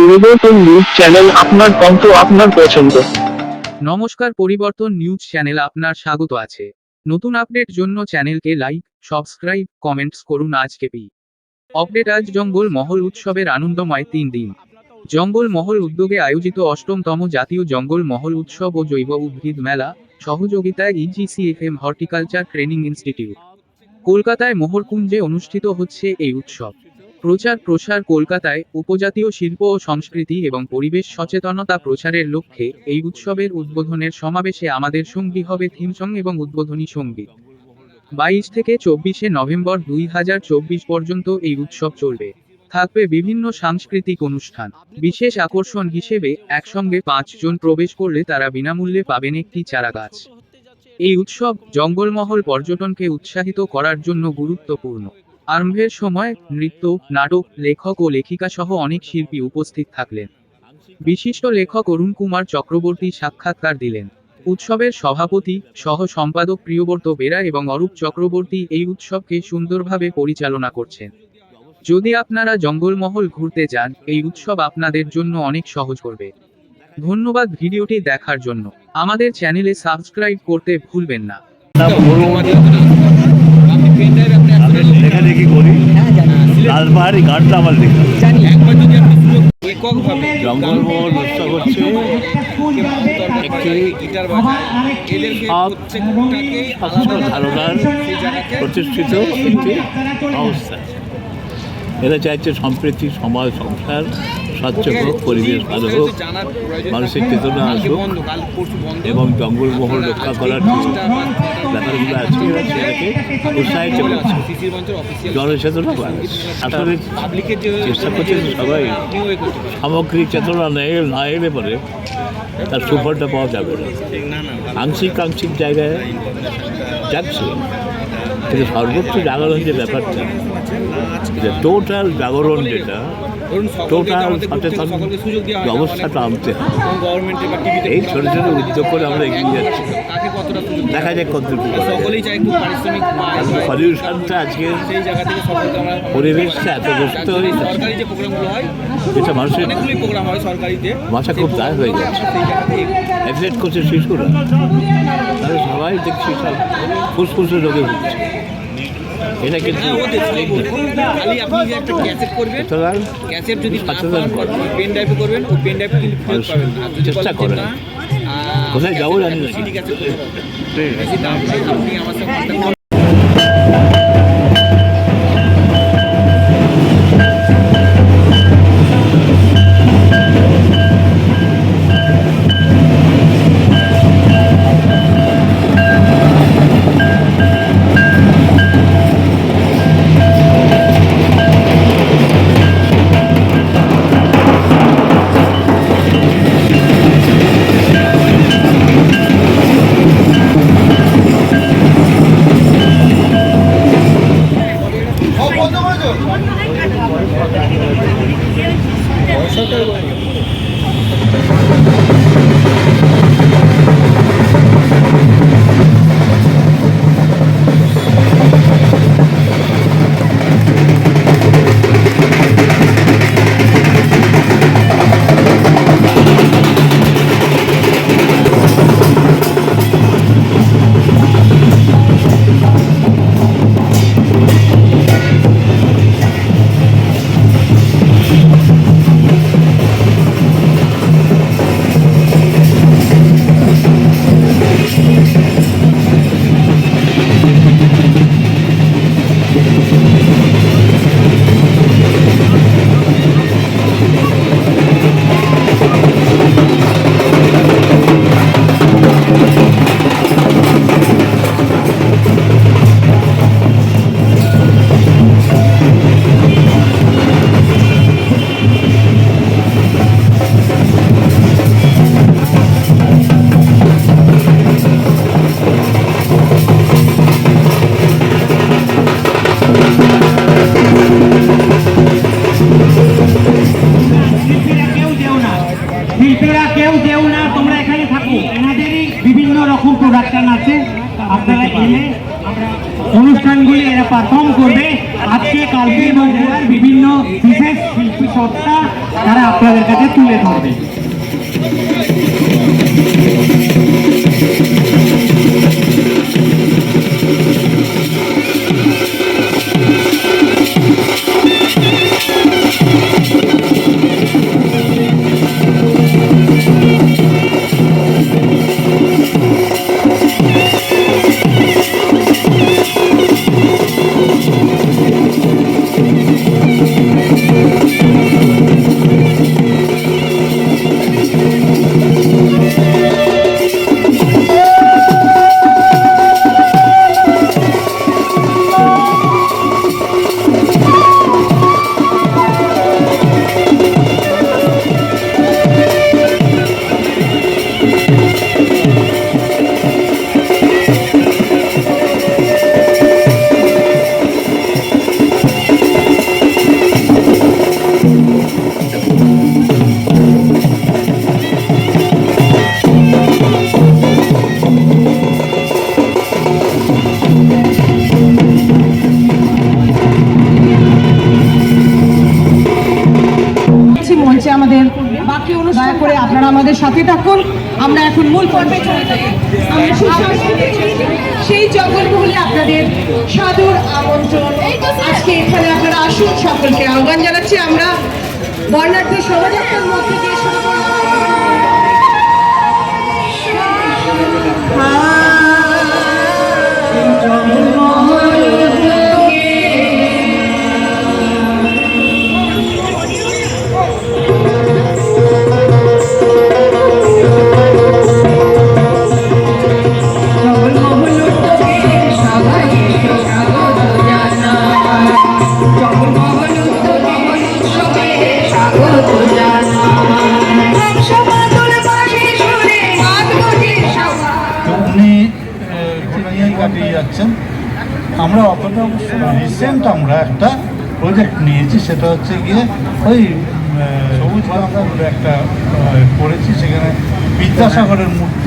পরিবর্তন news channel আপনার কণ্ঠ, আপনার পছন্দ। নমস্কার, পরিবর্তন নিউজ চ্যানেল আপনার স্বাগত আছে। নতুন আপডেট জন্য চ্যানেলকে লাইক, সাবস্ক্রাইব, কমেন্টস করুন আজকে পি। আপডেট আজ জঙ্গল মহল উৎসবের আনন্দময় তিন দিন। জঙ্গল মহল উদ্যোগে আয়োজিত অষ্টমতম জাতীয় জঙ্গল মহল উৎসব ও জৈব উদ্ভিদ মেলা, সহযোগিতায় ইজিসিএফএম হর্টিকালচার ট্রেনিং ইনস্টিটিউট কলকাতায় মোহরকুঞ্জে অনুষ্ঠিত হচ্ছে এই উৎসব। প্রচার প্রসার কলকাতায় উপজাতীয় শিল্প ও সংস্কৃতি এবং পরিবেশ সচেতনতা প্রচারের লক্ষ্যে এই উৎসবের উদ্বোধনের সমাবেশে আমাদের সঙ্গী হবে থিম সং এবং উদ্বোধনী সংগীত। বাইশ থেকে চব্বিশে নভেম্বর দুই হাজার চব্বিশ পর্যন্ত এই উৎসব চলবে। থাকবে বিভিন্ন সাংস্কৃতিক অনুষ্ঠান। বিশেষ আকর্ষণ হিসেবে একসঙ্গে পাঁচজন প্রবেশ করলে তারা বিনামূল্যে পাবেন একটি চারাগাছ। এই উৎসব জঙ্গলমহল পর্যটনকে উৎসাহিত করার জন্য গুরুত্বপূর্ণ। আরম্ভের সময় নৃত্য, নাটক, লেখক ও লেখিকা সহ অনেক শিল্পী উপস্থিত থাকলেন। বিশিষ্ট লেখক অরুণ কুমার চক্রবর্তী সাক্ষাৎকার দিলেন। উৎসবের সভাপতি সহ সম্পাদক প্রিয়ব্রত বেরা এবং অরূপ চক্রবর্তী এই উৎসবকে সুন্দরভাবে পরিচালনা করছেন। যদি আপনারা জঙ্গলমহল ঘুরতে যান, এই উৎসব আপনাদের জন্য অনেক সহজ করবে। ধন্যবাদ ভিডিওটি দেখার জন্য। আমাদের চ্যানেলে সাবস্ক্রাইব করতে ভুলবেন না। লেখালেখি করি? লালবাহারি গানটা আমার লেখা। জঙ্গলমহল শাস্ত্র ধারণার প্রতিষ্ঠিত একটি সংস্থা এরা চাইছে সম্প্রীতি সমাজ সংসার। স্বচ্ছ হোক পরিবেশ ভালো হোক মানসিক চেতনা আসুক এবং জঙ্গলমহল রক্ষা করার ব্যাপারগুলো আছে সেটাকে উৎসাহিত করছে জনচেতনা আসলে চেষ্টা করছে সবাই। সামগ্রিক চেতনা নেই না এলে পরে তার সুফলটা পাওয়া যাবে না। আংশিক আংশিক জায়গায় যাচ্ছে। কিন্তু সর্বোচ্চ জাগরণ যে ব্যাপারটা যে টোটাল জাগরণ যেটা টোটাল সচেতন হয় ব্যবস্থাটা আনতে এই ছোট ছোট উদ্যোগ করে আমরা এগিয়ে যাচ্ছি। দেখা যাক বা পলিউশনটা আজকে পরিবেশটা এত দূষিত হয়ে এটা মানুষের মাথা খুব দায় হয়ে যাচ্ছে। অ্যাথলেট করছে শিশুরা। তারা সবাই দেখছি সব ফুসফুসে রোগে ভুগছে। এটা কিন্তু হ্যাঁ, খালি আপনি যে একটা ক্যাসেট করবেন ক্যাসেট যদি পেন ড্রাইভে করবেন ও পেন ড্রাইভ কিন্তু ফেরত পাবেন না। চেষ্টা করেন। কোথায় যাব জানি ক্যাসেট দাম আপনি আমার সাথে কন্ট্যাক্ট অনুষ্ঠানগুলি এরা পারফর্ম করবে। আজকে কালকে এবং বিভিন্ন বিশেষ শিল্পী সত্তা তারা আপনাদের কাছে তুলে ধরবে। আপনারা আমাদের সাথে থাকুন। আমরা এখন মূল পর্বে চলে যাই। আমরা সেই সাংস্কৃতিক সেই আপনাদের সাদর আমন্ত্রণ। আজকে এখানে আপনারা আসুন সকলকে। আহ্বান জানাচ্ছি আমরা বর্ণাঢ্য শোভাযাত্রার মধ্যে দিয়ে শুরু তো নিয়েই কাটিয়ে যাচ্ছেন। আমরা অতটা অবশ্য রিসেন্ট আমরা একটা প্রজেক্ট নিয়েছি, সেটা হচ্ছে গিয়ে ওই সবুজ একটা করেছি, সেখানে বিদ্যাসাগরের মূর্তি